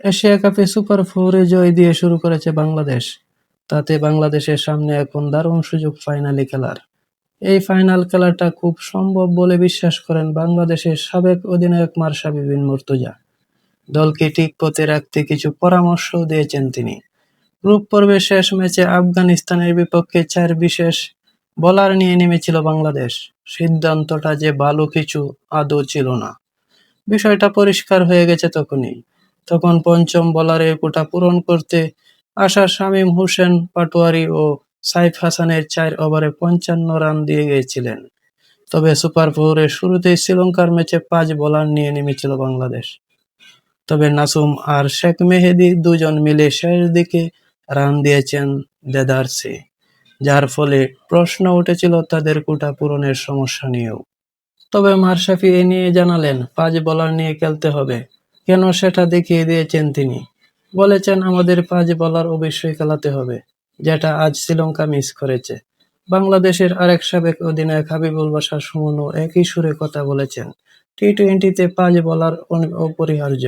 Asia কাপে super ফোরে জয় দিয়ে শুরু করেছে বাংলাদেশ। তাতে বাংলাদেশের সামনে এখন দারুণ সুযোগ ফাইনালে খেলার। এই ফাইনাল খেলাটা খুব সম্ভব বলে বিশ্বাস করেন বাংলাদেশের সাবেক অধিনায়ক মারশাবি বিন মুর্তজা। দলকে ঠিক পথে রাখতে কিছু পরামর্শও দিয়েছেন তিনি। গ্রুপ পর্বের শেষ ম্যাচে আফগানিস্তানের বিপক্ষে চার বিশেষ বোলার নিয়ে নেমেছিল বাংলাদেশ। সিদ্ধান্তটা যে ভালো কিছু আদৌ ছিল না। বিষয়টা পরিষ্কার হয়ে গেছে তখনই। তখন পঞ্চম বোলারের কোটা পূরণ করতে আসা শামীম হোসেন, পাটোয়ারি ও সাইফ হাসানের চার ওভারে পঞ্চান্ন রান দিয়ে গিয়েছিলেন। তবে সুপার ফোরের শুরুতেই শ্রীলঙ্কার ম্যাচে পাঁচ বোলার নিয়ে নেমেছিল বাংলাদেশ। তবে নাসুম আর শেখ মেহেদি দুজন মিলে শেষ দিকে রান দিয়েছেন দেদারসে যার ফলে প্রশ্ন উঠেছিল তাদের কোটা পূরণের সমস্যা নিয়েও। তবে মারশাফি এ নিয়ে জানালেন, পাঁচ বলার নিয়ে খেলতে হবে। কেন সেটা দেখিয়ে দিয়েছেন তিনি। বলেছেন, আমাদের পাঁচ বলার অবশ্যই খেলাতে হবে, যেটা আজ শ্রীলঙ্কা মিস করেছে। বাংলাদেশের আরেক সাবেক অধিনায়ক হাবিবুল বাশার সুমনও একই সুরে কথা বলেছেন টি টোয়েন্টিতে পাঁচ বলার অপরিহার্য।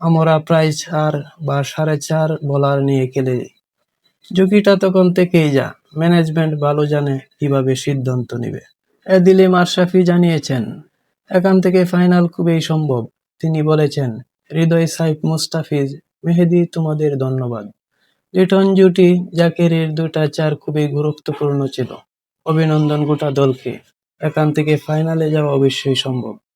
আমরা প্রায় চার বা সাড়ে চার বলার নিয়ে খেলে ঝুঁকিটা তখন থেকেই যা, ম্যানেজমেন্ট ভালো জানে কীভাবে সিদ্ধান্ত নেবে। এদিলে মারশাফি জানিয়েছেন, এখান থেকে ফাইনাল খুবই সম্ভব। তিনি বলেছেন, হৃদয় সাইফ মুস্তাফিজ, মেহেদি তোমাদের ধন্যবাদ। লিটন জুটি জাকেরের দুটা চার খুবই গুরুত্বপূর্ণ ছিল। অভিনন্দন গোটা দলকে। এখান থেকে ফাইনালে যাওয়া অবশ্যই সম্ভব।